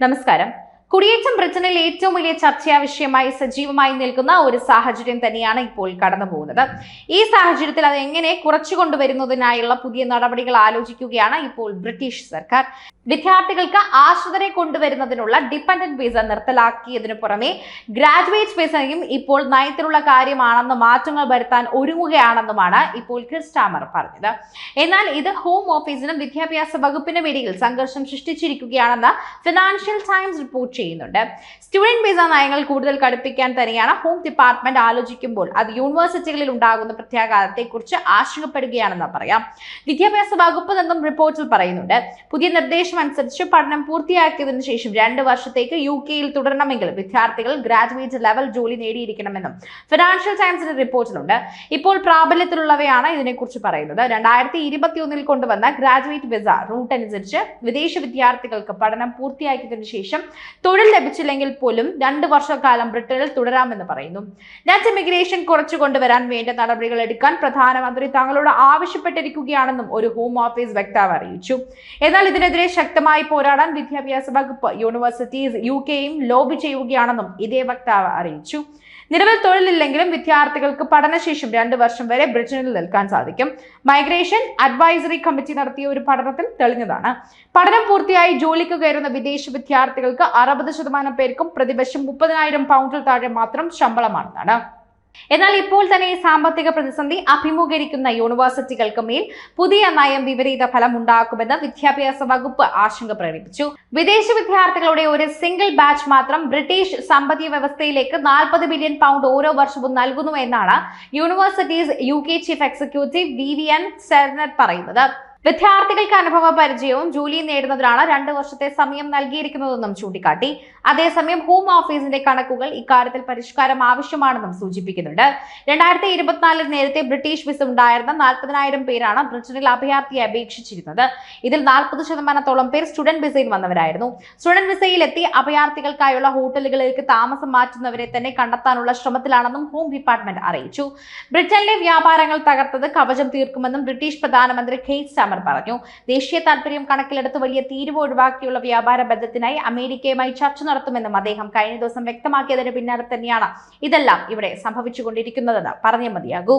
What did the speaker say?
നമസ്കാരം. കുടിയേറ്റം ബ്രിട്ടനിൽ ഏറ്റവും വലിയ ചർച്ചാ വിഷയമായി സജീവമായി നിൽക്കുന്ന ഒരു സാഹചര്യം തന്നെയാണ് ഇപ്പോൾ കടന്നു പോകുന്നത്. ഈ സാഹചര്യത്തിൽ അത് എങ്ങനെ കുറച്ചു കൊണ്ടുവരുന്നതിനായുള്ള പുതിയ നടപടികൾ ആലോചിക്കുകയാണ് ഇപ്പോൾ ബ്രിട്ടീഷ് സർക്കാർ. വിദ്യാർത്ഥികൾക്ക് ആശ്രിതരെ കൊണ്ടുവരുന്നതിനുള്ള ഡിപ്പെൻഡന്റ് വിസ നിർത്തലാക്കിയതിനു പുറമെ ഗ്രാജുവേറ്റ് വിസയും ഇപ്പോൾ നയത്തിലുള്ള കാര്യമാണെന്ന് മാറ്റങ്ങൾ വരുത്താൻ ഒരുങ്ങുകയാണെന്നുമാണ് ഇപ്പോൾ ക്രിസ്റ്റാമർ പറഞ്ഞത്. എന്നാൽ ഇത് ഹോം ഓഫീസിനും വിദ്യാഭ്യാസ വകുപ്പിനും ഇടയിൽ സംഘർഷം സൃഷ്ടിച്ചിരിക്കുകയാണെന്ന് ഫിനാൻഷ്യൽ ടൈംസ് റിപ്പോർട്ട് ചെയ്യുന്നുണ്ട്. സ്റ്റുഡന്റ് വിസ നയങ്ങൾ കൂടുതൽ കടുപ്പിക്കാൻ തന്നെയാണ് ഹോം ഡിപ്പാർട്ട്മെന്റ് ആലോചിക്കുമ്പോൾ അത് യൂണിവേഴ്സിറ്റികളിൽ ഉണ്ടാകുന്ന പ്രത്യാഘാതത്തെക്കുറിച്ച് ആശങ്കപ്പെടുകയാണെന്ന് പറയാം. വിദ്യാഭ്യാസ വകുപ്പ് നിന്നും റിപ്പോർട്ടിൽ പറയുന്നുണ്ട്. പുതിയ നിർദ്ദേശം അനുസരിച്ച് പഠനം പൂർത്തിയാക്കിയതിനു ശേഷം രണ്ട് വർഷത്തേക്ക് യു കെയിൽ തുടരണമെങ്കിൽ വിദ്യാർത്ഥികൾ ഗ്രാജുവേറ്റ് ലെവൽ ജോലി നേടിയിരിക്കണമെന്നും ഫിനാൻഷ്യൽ ടൈംസിന്റെ റിപ്പോർട്ടിലുണ്ട്. ഇപ്പോൾ പ്രാബല്യത്തിലുള്ളവയാണ് ഇതിനെക്കുറിച്ച് പറയുന്നത്. രണ്ടായിരത്തി ഇരുപത്തി ഒന്നിൽ കൊണ്ടുവന്ന ഗ്രാജുവേറ്റ് വിസ റൂട്ട് അനുസരിച്ച് വിദേശ വിദ്യാർത്ഥികൾക്ക് പഠനം പൂർത്തിയാക്കിയതിനു ശേഷം തൊഴിൽ ലഭിച്ചില്ലെങ്കിൽ പോലും രണ്ട് വർഷക്കാലം ബ്രിട്ടനിൽ തുടരാമെന്ന് പറയുന്നു. നെറ്റ് ഇമിഗ്രേഷൻ കുറച്ചു കൊണ്ടുവരാൻ വേണ്ട നടപടികൾ എടുക്കാൻ പ്രധാനമന്ത്രി തങ്ങളോട് ആവശ്യപ്പെട്ടിരിക്കുകയാണെന്നും ഒരു ഹോം ഓഫീസ് വക്താവ് അറിയിച്ചു. എന്നാൽ ഇതിനെതിരെ ശക്തമായി പോരാടാൻ വിദ്യാഭ്യാസ വകുപ്പ് യൂണിവേഴ്സിറ്റീസ് യു കെയും ലോബി ചെയ്യുകയാണെന്നും ഇതേ വക്താവ് അറിയിച്ചു. നിലവിൽ തൊഴിലില്ലെങ്കിലും വിദ്യാർത്ഥികൾക്ക് പഠനശേഷം രണ്ട് വർഷം വരെ ബ്രിട്ടനിൽ നിൽക്കാൻ സാധിക്കും. മൈഗ്രേഷൻ അഡ്വൈസറി കമ്മിറ്റി നടത്തിയ ഒരു പഠനത്തിൽ തെളിഞ്ഞതാണ്. പഠനം പൂർത്തിയായി ജോലിക്ക് കയറുന്ന വിദേശ വിദ്യാർത്ഥികൾക്ക് അറുപത് ശതമാനം പേർക്കും പ്രതിവർഷം മുപ്പതിനായിരം പൗണ്ടിൽ താഴെ മാത്രം ശമ്പളമാണെന്നാണ്. എന്നാൽ ഇപ്പോൾ തന്നെ ഈ സാമ്പത്തിക പ്രതിസന്ധി അഭിമുഖീകരിക്കുന്ന യൂണിവേഴ്സിറ്റികൾക്ക് മേൽ പുതിയ നയം വിപരീത ഫലം ഉണ്ടാക്കുമെന്ന് വിദ്യാഭ്യാസ വകുപ്പ് ആശങ്ക പ്രകടിപ്പിച്ചു. വിദേശ വിദ്യാർത്ഥികളുടെ ഒരു സിംഗിൾ ബാച്ച് മാത്രം ബ്രിട്ടീഷ് സമ്പദ് വ്യവസ്ഥയിലേക്ക് നാൽപ്പത് ബില്യൺ പൗണ്ട് ഓരോ വർഷവും നൽകുന്നു എന്നാണ് Universities U K chief executive V V N സെർനറ്റ് പറയുന്നത്. വിദ്യാർത്ഥികൾക്ക് അനുഭവ പരിചയവും ജോലിയും നേടുന്നതിനാണ് രണ്ട് വർഷത്തെ സമയം നൽകിയിരിക്കുന്നതെന്നും ചൂണ്ടിക്കാട്ടി. അതേസമയം ഹോം ഓഫീസിന്റെ കണക്കുകൾ ഇക്കാര്യത്തിൽ പരിഷ്കാരം ആവശ്യമാണെന്നും സൂചിപ്പിക്കുന്നുണ്ട്. രണ്ടായിരത്തി ഇരുപത്തിനാലിൽ നേരത്തെ ബ്രിട്ടീഷ് വിസ ഉണ്ടായിരുന്ന നാൽപ്പതിനായിരം പേരാണ് ബ്രിട്ടനിൽ അഭയാർത്ഥിയെ അപേക്ഷിച്ചിരുന്നത്. ഇതിൽ നാൽപ്പത് ശതമാനത്തോളം പേർ സ്റ്റുഡന്റ് വിസയിൽ വന്നവരായിരുന്നു. സ്റ്റുഡന്റ് വിസയിലെത്തി അഭയാർത്ഥികൾക്കായുള്ള ഹോട്ടലുകളിലേക്ക് താമസം മാറ്റുന്നവരെ തന്നെ കണ്ടെത്താനുള്ള ശ്രമത്തിലാണെന്നും ഹോം ഡിപ്പാർട്ട്മെന്റ് അറിയിച്ചു. ബ്രിട്ടനിലെ വ്യാപാരങ്ങൾ തകർത്തത് കവചം തീർക്കുമെന്നും ബ്രിട്ടീഷ് പ്രധാനമന്ത്രി ഖെയ്റ്റ് സ്റ്റാമർ പറഞ്ഞു. ദേശീയ താൽപര്യം കണക്കിലെടുത്ത് വലിയ തീരുവ ഒഴിവാക്കിയുള്ള വ്യാപാര ബന്ധത്തിനായി അമേരിക്കയുമായി ചർച്ച നടത്തുമെന്നും അദ്ദേഹം കഴിഞ്ഞ ദിവസം വ്യക്തമാക്കിയതിന് പിന്നാലെ തന്നെയാണ് ഇതെല്ലാം ഇവിടെ സംഭവിച്ചുകൊണ്ടിരിക്കുന്നതെന്ന് പറഞ്ഞേ മതിയാകൂ.